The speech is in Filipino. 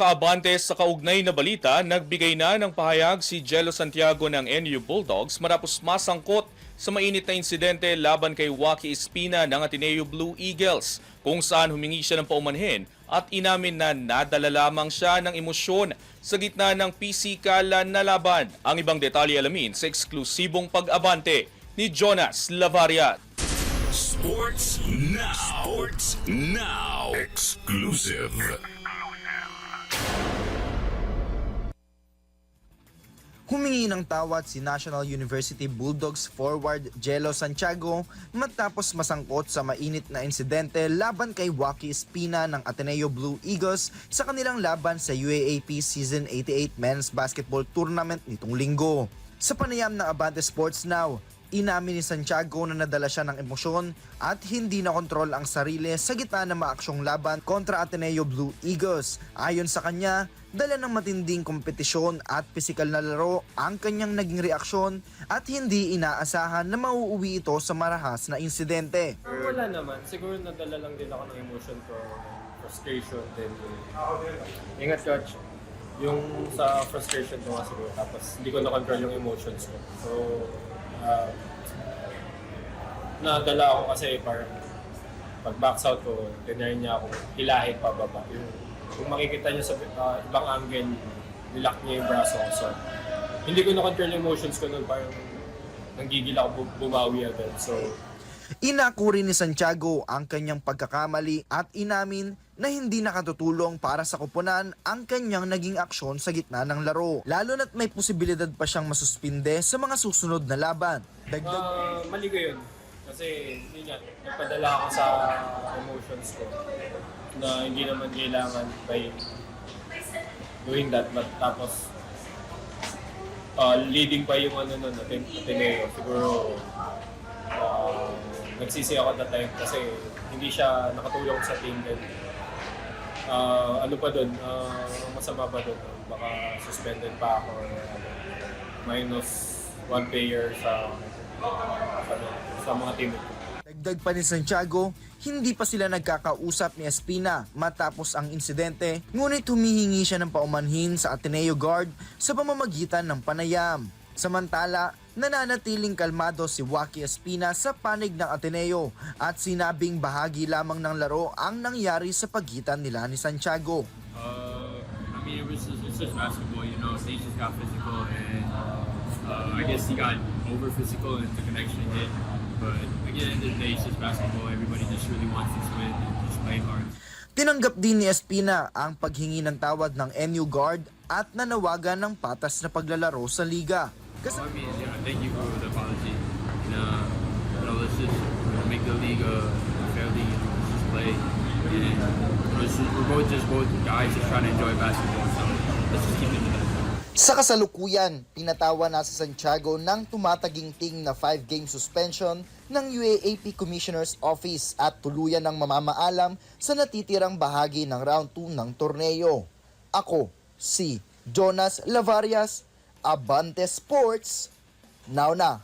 Kaabante sa kaugnay na balita, nagbigay na ng pahayag si Jello Santiago ng NU Bulldogs matapos masangkot sa mainit na insidente laban kay Waki Espina ng Ateneo Blue Eagles kung saan humingi siya ng paumanhin at inamin na nadala lamang siya ng emosyon sa gitna ng pisikalan na laban. Ang ibang detalye alamin sa eksklusibong pag-abante ni Jonas Lavaria. Sports now. Sports now. Exclusive. Humingi ng tawad si National University Bulldogs forward Jello Santiago matapos masangkot sa mainit na insidente laban kay Waki Espina ng Ateneo Blue Eagles sa kanilang laban sa UAAP Season 88 Men's Basketball Tournament nitong linggo. Sa panayam ng Abante Sports Now, Inamin ni Santiago na nadala siya ng emosyon at hindi na kontrol ang sarili sa gitna ng maaksyong laban kontra Ateneo Blue Eagles. Ayon sa kanya, dala ng matinding kompetisyon at pisikal na laro ang kanyang naging reaksyon at hindi inaasahan na mauuwi ito sa marahas na insidente. Wala naman. Siguro nadala lang din ako ng emotion ko, frustration din. Ingat coach. Yung sa frustration ko nga siguro. Tapos hindi ko na-control yung emotions ko. So, uh, nadala ako kasi parang pag box out ko, tinry niya ako hilahin pababa. Yung, kung makikita niyo sa uh, ibang angle, nilak niya yung braso ko. So, hindi ko na-control yung emotions ko nun. Parang nanggigil ako bu- bumawi agad. So, Inako rin ni Santiago ang kanyang pagkakamali at inamin na hindi nakatutulong para sa kupunan ang kanyang naging aksyon sa gitna ng laro. Lalo na't may posibilidad pa siyang masuspinde sa mga susunod na laban. Dagdag Ah, mali ko yun. Kasi, yun nga, nagpadala ako sa emotions ko na hindi naman kailangan by doing that. But tapos, ah, leading pa yung ano nun, Aten- Ateneo. Siguro, ah, nagsisi ako that time kasi hindi siya nakatulong sa team. Then, ah, ano pa doon, ah, masama pa doon. Baka suspended pa ako minus one player sa sa, sa mga team ko. Dagdag pa ni Santiago, hindi pa sila nagkakausap ni Espina matapos ang insidente, ngunit humihingi siya ng paumanhin sa Ateneo Guard sa pamamagitan ng panayam. Samantala, nananatiling kalmado si Waki Espina sa panig ng Ateneo at sinabing bahagi lamang ng laro ang nangyari sa pagitan nila ni Santiago. Uh, I mean, it was just, it's just basketball, you know. They just got physical, and uh, I guess he got over physical, and the connection hit. But again, at the end of the day, it's just basketball. Everybody just really wants to win and just play hard. Tinanggap din ni Espina ang paghingi ng tawad ng NU Guard at nanawagan ng patas na paglalaro sa liga. Kas- I mean, you know, thank you for the apology. And, uh, you know, let's just you know, make the league a, a fair league. You know, let's just play. And you know, just, we're both just both guys just trying to enjoy basketball. So let's just keep it to that. Sa kasalukuyan, pinatawa na sa Santiago ng tumataginting na 5-game suspension ng UAAP Commissioner's Office at tuluyan ng mamamaalam sa natitirang bahagi ng round 2 ng torneo. Ako, si Jonas Lavarias, Abante Sports, now na.